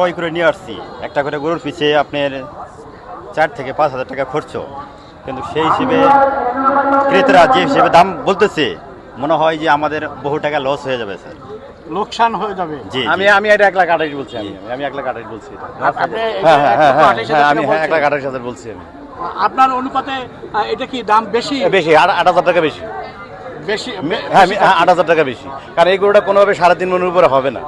ক্রয় করে নিয়ে আসছি। একটা করে গরুর পিছে আপনার চার থেকে পাঁচ হাজার টাকা খরচ। কিন্তু সেই হিসেবে ক্রেতারা যে হিসেবে দাম বলতেছে মনে হয় যে আমাদের বহু টাকা লস হয়ে যাবে স্যার লোকসান হয়ে যাবে। জি আমি আমি এটা এক লাখ আঠাশ বলছি আমি আমি এক লাখ আঠাশ বলছি হ্যাঁ হ্যাঁ হ্যাঁ হ্যাঁ, আমি হ্যাঁ এক লাখ। আঠাশ হাজার বলছি আমি। আপনার অনুপাতে এটা কি দাম বেশি? বেশি আট আট হাজার টাকা বেশি। বেশি হ্যাঁ আমি হ্যাঁ, আট হাজার টাকা বেশি। কারণ এই গরুটা কোনোভাবে সাড়ে তিন মনের উপরে হবে না।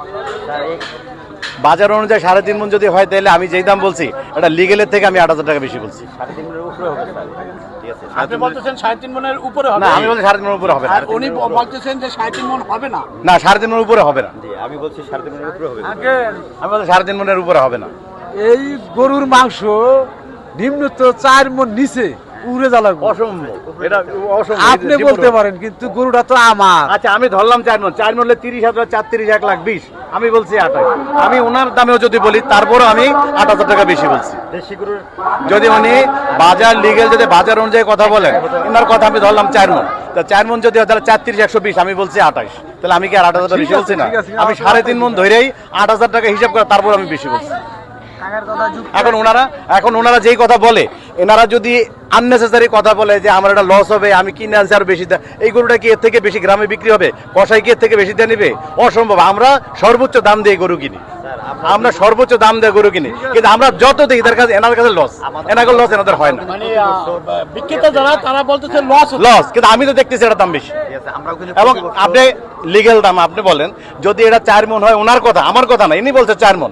বাজার অনুযায়ী সাড়ে তিন মন যদি হয় তাহলে আমি যেই দাম বলছি এটা লিগেলের থেকে আমি আট হাজার টাকা বেশি বলছি। আপনি বলতেছেন সাড়ে তিন মনের উপরে হবে। না আমি বলছি সাড়ে তিন মনের উপরে হবে না উনি বলতেছেন যে সাড়ে তিন মন হবে না। না সাড়ে তিন মনের উপরে হবে না। আমি বলছি সাড়ে তিন মনের উপরে হবে। আমি বলছি সাড়ে তিন মনের উপরে হবে না। এই গরুর মাংস নিম্নত চার মন নিচে। উড়ে অসম্ভব। এটা অসম্ভব। আপনি বলতে পারেন কিন্তু গরুটা তো আমার। আচ্ছা আমি ধরলাম চার মন। চার মনলে তিরিশ হাজার চার তিরিশ এক লাখ বিশ। আমি বলছি আঠাশ। আমি ওনার দামেও যদি বলি তারপরও আমি আট হাজার টাকা বেশি বলছি। যদি উনি বাজার লিগেল যদি বাজার অনুযায়ী কথা বলেন ওনার কথা আমি ধরলাম চার মন। তা চার মন যদি তাহলে চার তিরিশ একশো বিশ আমি বলছি আঠাশ। তাহলে আমি কি আর আট হাজার বেশি বলছি না? আমি সাড়ে তিন মন ধরেই আট হাজার টাকা হিসাব করে তারপর আমি বেশি বলছি। এখন ওনারা এখন ওনারা যেই কথা বলে এনারা যদি আননেসেসারি কথা বলে যে আমার এটা লস হবে, আমি কিনে আনছি আর বেশি এই গরুটা কি এর থেকে বেশি গ্রামে বিক্রি হবে? কষাই কি এর থেকে বেশি দিয়ে নিবে? অসম্ভব। আমরা সর্বোচ্চ দাম দিয়ে গরু কিনি। আমরা সর্বোচ্চ দাম দিয়ে গরু কিনি। কিন্তু আমরা যত দিই এদের কাছে এনার কাছে লস এনার লস এনাদের হয় না। মানে বিক্রেতা যারা তারা বলতেছে লস লস কিন্তু আমি তো দেখতেছি এটা দাম বেশি। এবং আপনি লিগেল দাম আপনি বলেন যদি এটা চার মন হয় ওনার কথা আমার কথা না ইনি বলছে চার মন।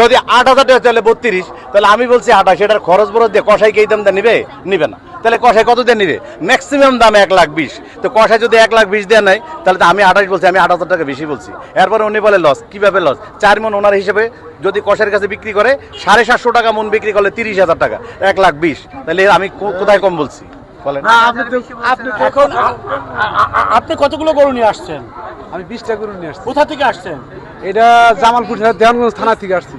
যদি আট হাজার টাকা চলে বত্রিশ তাহলে আমি বলছি আঠাশ এটার খরচ বরচ দিয়ে কষাই কে এই দাম দিয়ে নিবে? নিবে না। তাহলে কষাই কত দিয়ে নিবে? ম্যাক্সিমাম দাম এক লাখ বিশ। তো কষাই যদি এক লাখ বিশ দিয়ে নেয় তাহলে তো আমি আঠাশ বলছি আমি আট হাজার টাকা বেশি বলছি। এরপরে উনি বলে লস কীভাবে লস চার মন ওনার হিসেবে যদি কষাইয়ের কাছে বিক্রি করে সাড়ে সাতশো টাকা মন বিক্রি করলে তিরিশ হাজার টাকা এক লাখ বিশ। তাহলে আমি কো- কোথায় কম বলছি? বলেন। না আপনি আপনি এখন আপনি কতগুলো গরু নিয়ে আসছেন? আমি বিশটা গরু নিয়ে আসছি। কোথা থেকে আসছেন? এটা জামালপুর দেওয়ানগঞ্জ থানা থেকে আসছি।